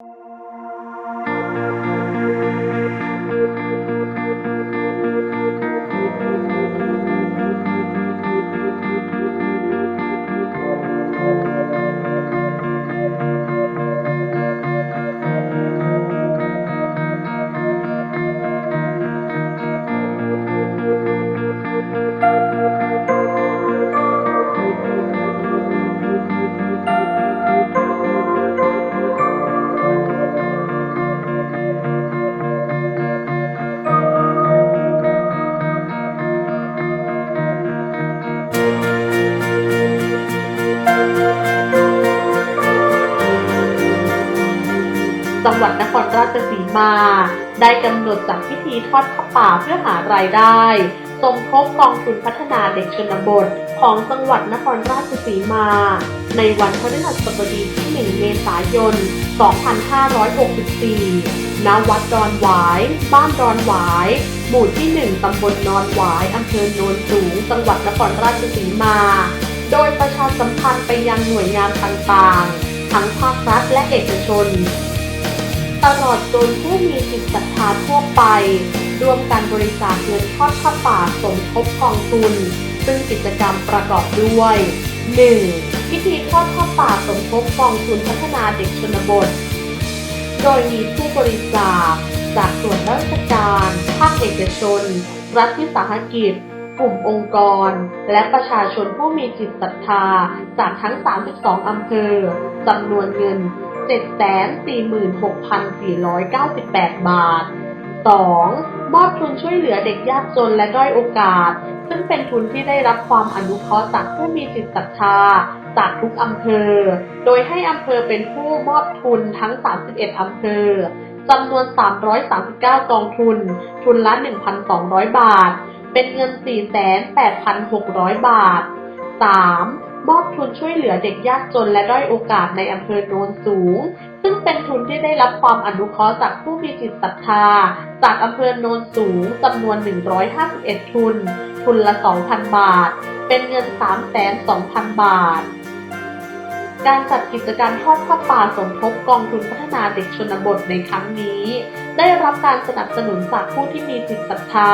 you จังหวัดนครราชสีมา ได้กำหนดจัดพิธีทอดผ้าป่าเพื่อหารายได้สมทบกองทุนพัฒนาเด็กชนบทของจังหวัดนครราชสีมา ในวันพฤหัสบดีที่ 1 เมษายน 2564 ณ วัดดอนหวาย บ้านดอนหวาย หมู่ที่ 1 ตำบลนอนหวาย อำเภอโนนสูง จังหวัดนครราชสีมา โดยประชาสัมพันธ์ไปยังหน่วยงานต่างๆ ทั้งภาครัฐและเอกชน ตลอดจนผู้มีจิตศรัทธาทั่วไป ร่วมการบริจาคเงินทอดผ้าป่าสมทบกองทุน ซึ่งกิจกรรมประกอบด้วย 1. พิธีทอดผ้าป่าสมทบกองทุนพัฒนาเด็กชนบท โดยมีผู้บริจาค จากส่วนราชการ ภาคเอกชน รัฐวิสาหกิจ กลุ่มองค์กร และประชาชนผู้มีจิตศรัทธา จากทั้ง 32 อำเภอจำนวนเงิน 746,498 บาท 2. มอบทุนช่วยเหลือเด็กยากจนและด้อยโอกาส ซึ่งเป็นทุนที่ได้รับความอนุเคราะห์จากผู้มีจิตศรัทธาจากทุกอำเภอ โดยให้อำเภอเป็นผู้มอบทุนทั้ง 31 อำเภอจำนวน 339 กองทุน ทุนละ 1,200 บาท เป็นเงิน 4,8,600 บาท 3. มอบทุนช่วยเหลือเด็กยากจนและด้อยโอกาสในอำเภอโนนสูง ซึ่งเป็นทุนที่ได้รับความอนุเคราะห์จากผู้มีจิตศรัทธา จากอำเภอโนนสูงจำนวน 151 ทุน ทุนละ 2,000 บาท เป็นเงิน 3,200,000บาท การจัดกิจกรรมทอดผ้าป่าสมทบกองทุนพัฒนาเด็กชนบทในครั้งนี้ ได้รับการสนับสนุนจากผู้ที่มีจิตศรัทธา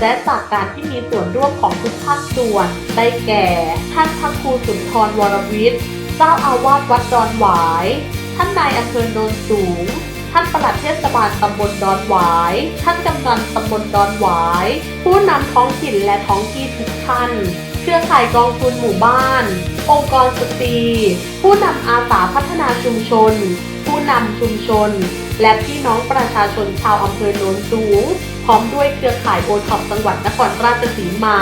และจากการที่มีส่วนร่วมของทุกภาคส่วน ได้แก่ ท่านพระครูสุนทรวรวิทย์ เจ้าอาวาสวัดดอนหวาย ท่านนายอำเภอโนนสูง ท่านปลัดเทศบาลตำบลดอนหวาย ท่านกำนันตำบลดอนหวาย ผู้นำท้องถิ่นและท้องที่ทุกท่าน รือข่ายกองทุนหมู่บ้าน องค์กรสตรี ผู้นำอาสาพัฒนาชุมชน ผู้นำชุมชน และพี่น้องประชาชนชาวอำเภอโนนสูง พร้อมด้วยเครือข่ายโอท็อปจังหวัดนครราชสีมา